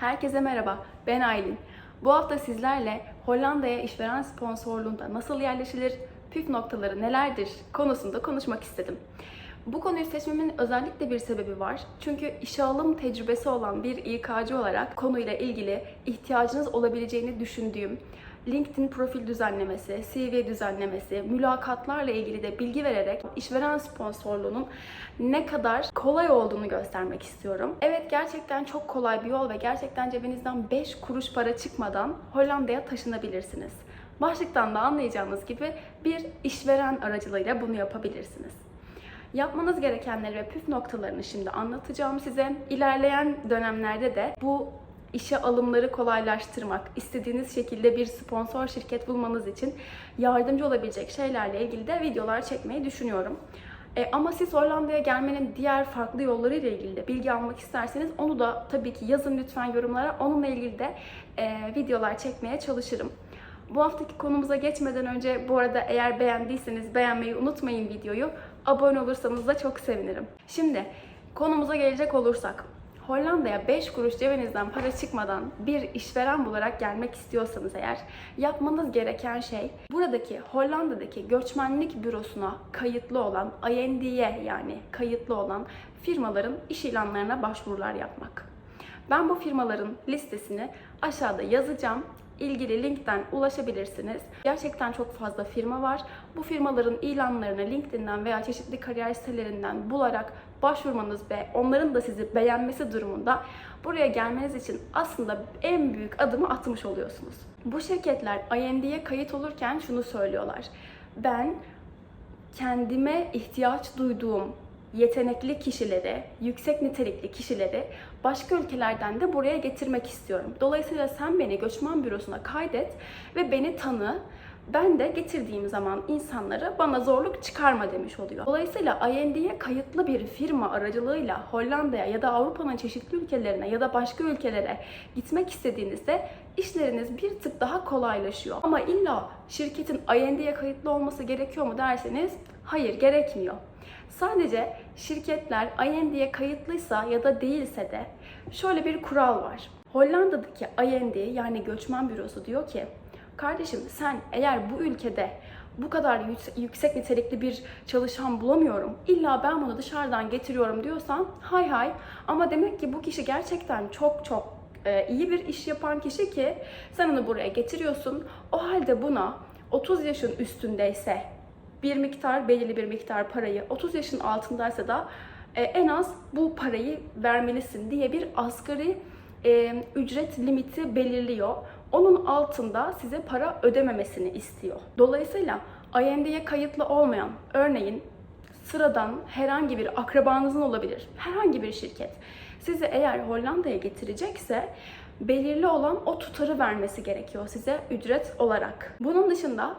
Herkese merhaba, ben Aylin. Bu hafta sizlerle Hollanda'ya işveren sponsorluğunda nasıl yerleşilir, püf noktaları nelerdir konusunda konuşmak istedim. Bu konuyu seçmemin özellikle bir sebebi var. Çünkü işe alım tecrübesi olan bir İK'cı olarak konuyla ilgili ihtiyacınız olabileceğini düşündüğüm LinkedIn profil düzenlemesi, CV düzenlemesi, mülakatlarla ilgili de bilgi vererek işveren sponsorluğunun ne kadar kolay olduğunu göstermek istiyorum. Evet gerçekten çok kolay bir yol ve gerçekten cebinizden 5 kuruş para çıkmadan Hollanda'ya taşınabilirsiniz. Başlıktan da anlayacağınız gibi bir işveren aracılığıyla bunu yapabilirsiniz. Yapmanız gerekenleri ve püf noktalarını şimdi anlatacağım size. İlerleyen dönemlerde de bu işe alımları kolaylaştırmak, istediğiniz şekilde bir sponsor şirket bulmanız için yardımcı olabilecek şeylerle ilgili de videolar çekmeyi düşünüyorum. E, ama siz Hollanda'ya gelmenin diğer farklı yolları ile ilgili de bilgi almak isterseniz onu da tabii ki yazın lütfen yorumlara. Onunla ilgili de e, videolar çekmeye çalışırım. Bu haftaki konumuza geçmeden önce bu arada eğer beğendiyseniz beğenmeyi unutmayın videoyu. Abone olursanız da çok sevinirim. Şimdi konumuza gelecek olursak Hollanda'ya 5 kuruş cebinizden para çıkmadan bir işveren bularak gelmek istiyorsanız eğer yapmanız gereken şey buradaki Hollanda'daki göçmenlik bürosuna kayıtlı olan IND'ye yani kayıtlı olan firmaların iş ilanlarına başvurular yapmak. Ben bu firmaların listesini aşağıda yazacağım. İlgili linkten ulaşabilirsiniz. Gerçekten çok fazla firma var. Bu firmaların ilanlarını LinkedIn'den veya çeşitli kariyer sitelerinden bularak başvurmanız ve onların da sizi beğenmesi durumunda buraya gelmeniz için aslında en büyük adımı atmış oluyorsunuz. Bu şirketler IND'ye kayıt olurken şunu söylüyorlar. Ben kendime ihtiyaç duyduğum yetenekli kişileri, yüksek nitelikli kişileri başka ülkelerden de buraya getirmek istiyorum. Dolayısıyla sen beni göçmen bürosuna kaydet ve beni tanı. Ben de getirdiğim zaman insanlara bana zorluk çıkarma demiş oluyor. Dolayısıyla IND'ye kayıtlı bir firma aracılığıyla Hollanda'ya ya da Avrupa'nın çeşitli ülkelerine ya da başka ülkelere gitmek istediğinizde işleriniz bir tık daha kolaylaşıyor. Ama illa şirketin IND'ye kayıtlı olması gerekiyor mu derseniz hayır gerekmiyor. Sadece şirketler IND'ye kayıtlıysa ya da değilse de şöyle bir kural var. Hollanda'daki IND yani göçmen bürosu diyor ki kardeşim sen eğer bu ülkede bu kadar yüksek nitelikli bir çalışan bulamıyorum. İlla ben bunu dışarıdan getiriyorum diyorsan hay hay. Ama demek ki bu kişi gerçekten çok çok e, iyi bir iş yapan kişi ki sen onu buraya getiriyorsun. O halde buna 30 yaşın üstündeyse bir miktar, belirli bir miktar parayı 30 yaşın altındaysa da e, en az bu parayı vermelisin diye bir asgari e, ücret limiti belirliyor. Onun altında size para ödememesini istiyor. Dolayısıyla IND'ye kayıtlı olmayan, örneğin sıradan herhangi bir akrabanızın olabilir, herhangi bir şirket sizi eğer Hollanda'ya getirecekse belirli olan o tutarı vermesi gerekiyor size ücret olarak. Bunun dışında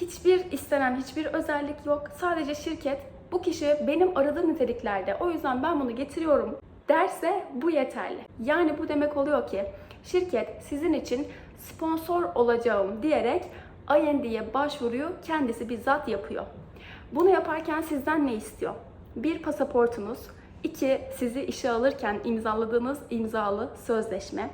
hiçbir istenen hiçbir özellik yok. Sadece şirket bu kişi benim aradığım niteliklerde o yüzden ben bunu getiriyorum derse bu yeterli. Yani bu demek oluyor ki şirket sizin için sponsor olacağım diyerek IND'ye başvuruyu kendisi bizzat yapıyor. Bunu yaparken sizden ne istiyor? Bir pasaportunuz, iki sizi işe alırken imzaladığınız imzalı sözleşme,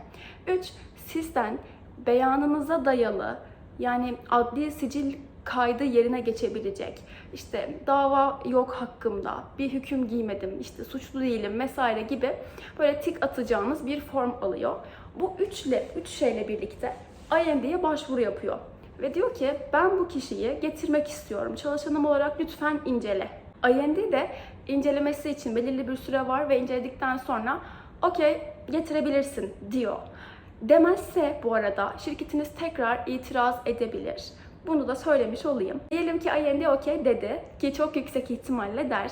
üç sizden beyanınıza dayalı yani adli sicil kaydı yerine geçebilecek. İşte dava yok hakkımda, bir hüküm giymedim, işte suçlu değilim vesaire gibi böyle tik atacağınız bir form alıyor. Bu üçle, üç şeyle birlikte IMD'ye başvuru yapıyor. Ve diyor ki ben bu kişiyi getirmek istiyorum. Çalışanım olarak lütfen incele. IND de incelemesi için belirli bir süre var ve inceledikten sonra okey getirebilirsin diyor. Demezse bu arada şirketiniz tekrar itiraz edebilir. Bunu da söylemiş olayım. Diyelim ki IND okey dedi ki çok yüksek ihtimalle der.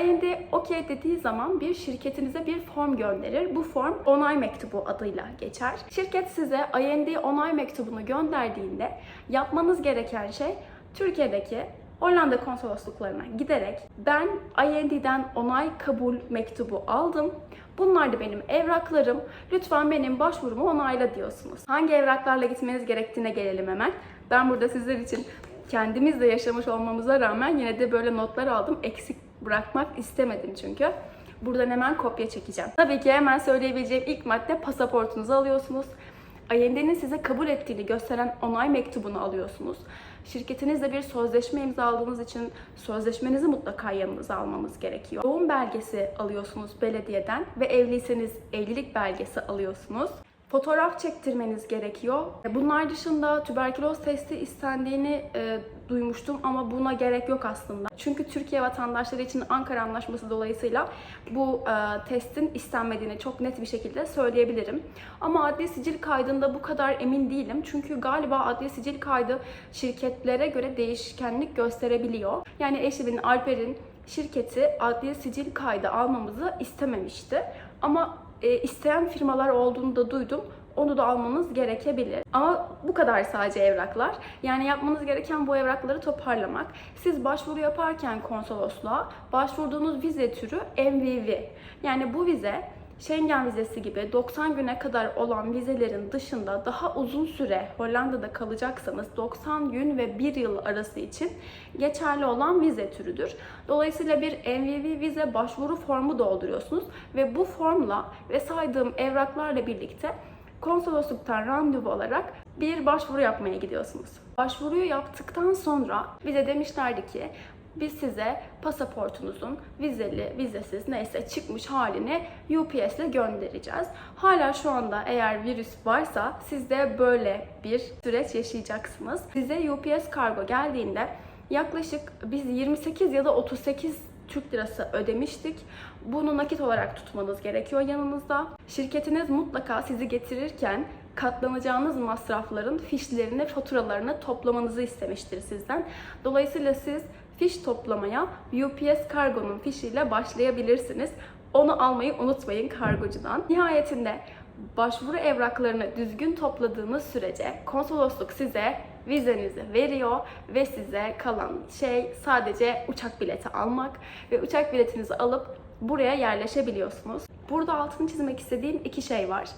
IND okey dediği zaman bir şirketinize bir form gönderir. Bu form onay mektubu adıyla geçer. Şirket size IND onay mektubunu gönderdiğinde yapmanız gereken şey Türkiye'deki Hollanda konsolosluklarına giderek ben IND'den onay kabul mektubu aldım. Bunlar da benim evraklarım. Lütfen benim başvurumu onayla diyorsunuz. Hangi evraklarla gitmeniz gerektiğine gelelim hemen. Ben burada sizler için kendimizle yaşamış olmamıza rağmen yine de böyle notlar aldım. Eksik bırakmak istemedim çünkü. Buradan hemen kopya çekeceğim. Tabii ki hemen söyleyebileceğim ilk madde pasaportunuzu alıyorsunuz. IND'nin size kabul ettiğini gösteren onay mektubunu alıyorsunuz. Şirketinizle bir sözleşme imzaladığınız için sözleşmenizi mutlaka yanınıza almamız gerekiyor. Doğum belgesi alıyorsunuz belediyeden ve evliyseniz evlilik belgesi alıyorsunuz. Fotoğraf çektirmeniz gerekiyor. Bunlar dışında tüberküloz testi istendiğini e, duymuştum ama buna gerek yok aslında. Çünkü Türkiye vatandaşları için Ankara Anlaşması dolayısıyla bu e, testin istenmediğini çok net bir şekilde söyleyebilirim. Ama adli sicil kaydında bu kadar emin değilim. Çünkü galiba adli sicil kaydı şirketlere göre değişkenlik gösterebiliyor. Yani eşimin Alper'in şirketi adli sicil kaydı almamızı istememişti. Ama e, isteyen firmalar olduğunu da duydum. Onu da almanız gerekebilir. Ama bu kadar sadece evraklar. Yani yapmanız gereken bu evrakları toparlamak. Siz başvuru yaparken konsolosluğa başvurduğunuz vize türü MVV. Yani bu vize Schengen vizesi gibi 90 güne kadar olan vizelerin dışında daha uzun süre Hollanda'da kalacaksanız 90 gün ve 1 yıl arası için geçerli olan vize türüdür. Dolayısıyla bir MVV vize başvuru formu dolduruyorsunuz ve bu formla ve saydığım evraklarla birlikte konsolosluktan randevu alarak bir başvuru yapmaya gidiyorsunuz. Başvuruyu yaptıktan sonra bize demişlerdi ki biz size pasaportunuzun vizeli, vizesiz neyse çıkmış halini UPS ile göndereceğiz. Hala şu anda eğer virüs varsa siz de böyle bir süreç yaşayacaksınız. Size UPS kargo geldiğinde yaklaşık biz 28 ya da 38 Türk lirası ödemiştik. Bunu nakit olarak tutmanız gerekiyor yanınızda. Şirketiniz mutlaka sizi getirirken katlanacağınız masrafların fişlerini, faturalarını toplamanızı istemiştir sizden. Dolayısıyla siz fiş toplamaya UPS Kargo'nun fişiyle başlayabilirsiniz. Onu almayı unutmayın kargocudan. Nihayetinde başvuru evraklarını düzgün topladığınız sürece konsolosluk size vizenizi veriyor ve size kalan şey sadece uçak bileti almak ve uçak biletinizi alıp buraya yerleşebiliyorsunuz. Burada altını çizmek istediğim iki şey var.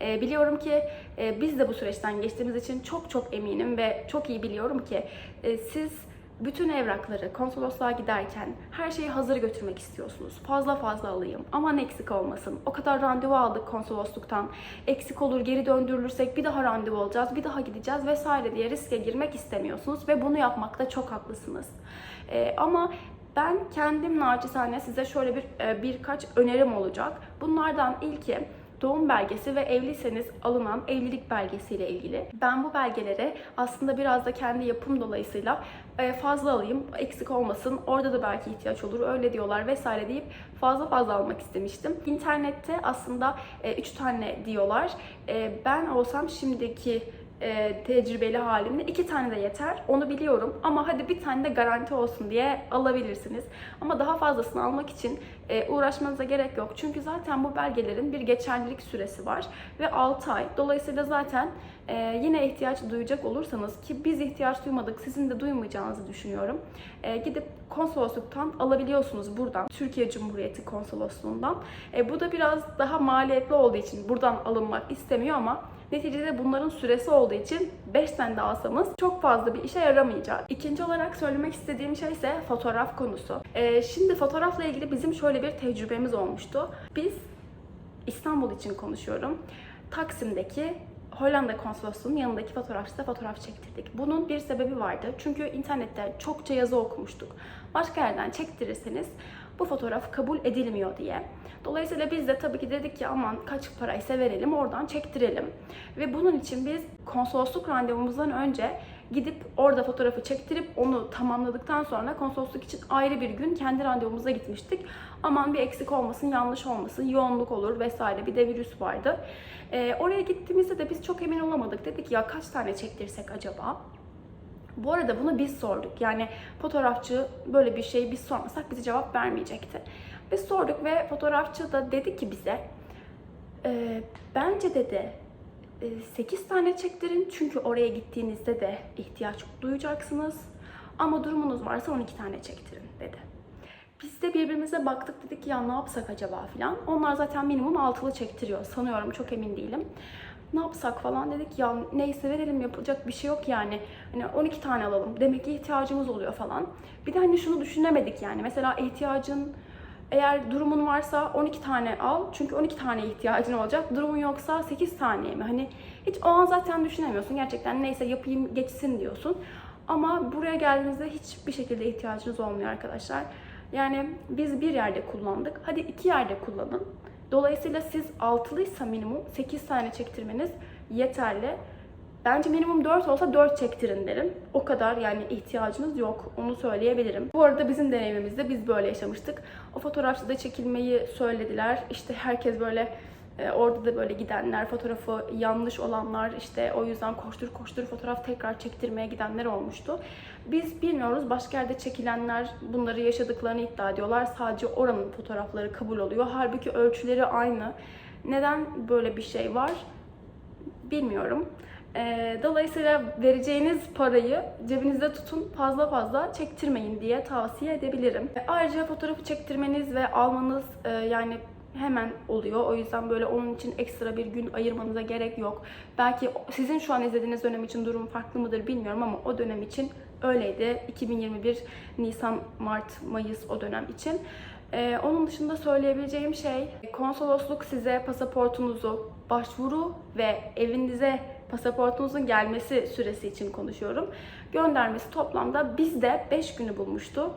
Ee, biliyorum ki e, biz de bu süreçten geçtiğimiz için çok çok eminim ve çok iyi biliyorum ki e, siz bütün evrakları konsolosluğa giderken her şeyi hazır götürmek istiyorsunuz. Fazla fazla alayım. Aman eksik olmasın. O kadar randevu aldık konsolosluktan. Eksik olur geri döndürülürsek bir daha randevu alacağız, bir daha gideceğiz vesaire diye riske girmek istemiyorsunuz ve bunu yapmakta çok haklısınız. Ee, ama ben kendim naçizane size şöyle bir e, birkaç önerim olacak. Bunlardan ilki doğum belgesi ve evliyseniz alınan evlilik belgesiyle ilgili. Ben bu belgeleri aslında biraz da kendi yapım dolayısıyla e, fazla alayım, eksik olmasın, orada da belki ihtiyaç olur, öyle diyorlar vesaire deyip fazla fazla almak istemiştim. İnternette aslında 3 tane diyorlar. E, Ben olsam şimdiki e, tecrübeli halimle iki tane de yeter. Onu biliyorum ama hadi bir tane de garanti olsun diye alabilirsiniz. Ama daha fazlasını almak için e, uğraşmanıza gerek yok. Çünkü zaten bu belgelerin bir geçerlilik süresi var ve 6 ay. Dolayısıyla zaten e, yine ihtiyaç duyacak olursanız ki biz ihtiyaç duymadık, sizin de duymayacağınızı düşünüyorum. E, gidip konsolosluktan alabiliyorsunuz buradan. Türkiye Cumhuriyeti Konsolosluğundan. E, bu da biraz daha maliyetli olduğu için buradan alınmak istemiyor ama Neticede bunların süresi olduğu için 5 tane de alsanız çok fazla bir işe yaramayacak. İkinci olarak söylemek istediğim şey ise fotoğraf konusu. Ee, şimdi fotoğrafla ilgili bizim şöyle bir tecrübemiz olmuştu. Biz İstanbul için konuşuyorum. Taksim'deki Hollanda konsolosluğunun yanındaki fotoğrafçıda fotoğraf çektirdik. Bunun bir sebebi vardı. Çünkü internette çokça yazı okumuştuk. Başka yerden çektirirseniz bu fotoğraf kabul edilmiyor diye. Dolayısıyla biz de tabii ki dedik ki aman kaç paraysa verelim oradan çektirelim. Ve bunun için biz konsolosluk randevumuzdan önce gidip orada fotoğrafı çektirip onu tamamladıktan sonra konsolosluk için ayrı bir gün kendi randevumuza gitmiştik. Aman bir eksik olmasın, yanlış olmasın, yoğunluk olur vesaire bir de virüs vardı. Ee, oraya gittiğimizde de biz çok emin olamadık. Dedik ya kaç tane çektirsek acaba? Bu arada bunu biz sorduk. Yani fotoğrafçı böyle bir şeyi biz sormasak bize cevap vermeyecekti. Biz sorduk ve fotoğrafçı da dedi ki bize e, bence dedi 8 tane çektirin çünkü oraya gittiğinizde de ihtiyaç duyacaksınız. Ama durumunuz varsa 12 tane çektirin dedi. Biz de birbirimize baktık dedik ya ne yapsak acaba filan. Onlar zaten minimum altılı çektiriyor sanıyorum çok emin değilim. Ne yapsak falan dedik ya neyse verelim yapacak bir şey yok yani. Hani 12 tane alalım demek ki ihtiyacımız oluyor falan. Bir de hani şunu düşünemedik yani mesela ihtiyacın Eğer durumun varsa 12 tane al. Çünkü 12 tane ihtiyacın olacak. Durumun yoksa 8 taneye mi? Hani hiç o an zaten düşünemiyorsun. Gerçekten neyse yapayım geçsin diyorsun. Ama buraya geldiğinizde hiçbir şekilde ihtiyacınız olmuyor arkadaşlar. Yani biz bir yerde kullandık. Hadi iki yerde kullanın. Dolayısıyla siz altılıysa minimum 8 tane çektirmeniz yeterli. Bence minimum 4 olsa 4 çektirin derim. O kadar yani ihtiyacınız yok. Onu söyleyebilirim. Bu arada bizim deneyimimizde biz böyle yaşamıştık. O fotoğrafçıda çekilmeyi söylediler. İşte herkes böyle orada da böyle gidenler, fotoğrafı yanlış olanlar, işte o yüzden koştur koştur fotoğraf tekrar çektirmeye gidenler olmuştu. Biz bilmiyoruz. Başka yerde çekilenler bunları yaşadıklarını iddia ediyorlar. Sadece oranın fotoğrafları kabul oluyor. Halbuki ölçüleri aynı. Neden böyle bir şey var? Bilmiyorum. Ee, dolayısıyla vereceğiniz parayı cebinizde tutun, fazla fazla çektirmeyin diye tavsiye edebilirim. E, Ayrıca fotoğrafı çektirmeniz ve almanız e, yani hemen oluyor. O yüzden böyle onun için ekstra bir gün ayırmanıza gerek yok. Belki sizin şu an izlediğiniz dönem için durum farklı mıdır bilmiyorum ama o dönem için öyleydi. 2021 Nisan, Mart, Mayıs o dönem için. Ee, onun dışında söyleyebileceğim şey konsolosluk size pasaportunuzu başvuru ve evinize pasaportunuzun gelmesi süresi için konuşuyorum. Göndermesi toplamda bizde 5 günü bulmuştu.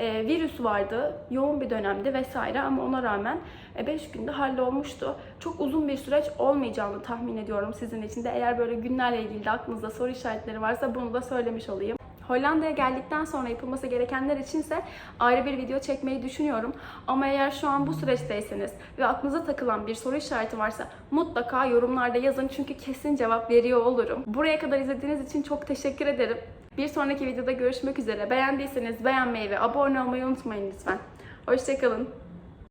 Ee, virüs vardı, yoğun bir dönemdi vesaire ama ona rağmen 5 günde hallolmuştu. Çok uzun bir süreç olmayacağını tahmin ediyorum sizin için de. Eğer böyle günlerle ilgili de aklınızda soru işaretleri varsa bunu da söylemiş olayım. Hollanda'ya geldikten sonra yapılması gerekenler içinse ayrı bir video çekmeyi düşünüyorum. Ama eğer şu an bu süreçteyseniz ve aklınıza takılan bir soru işareti varsa mutlaka yorumlarda yazın çünkü kesin cevap veriyor olurum. Buraya kadar izlediğiniz için çok teşekkür ederim. Bir sonraki videoda görüşmek üzere. Beğendiyseniz beğenmeyi ve abone olmayı unutmayın lütfen. Hoşçakalın.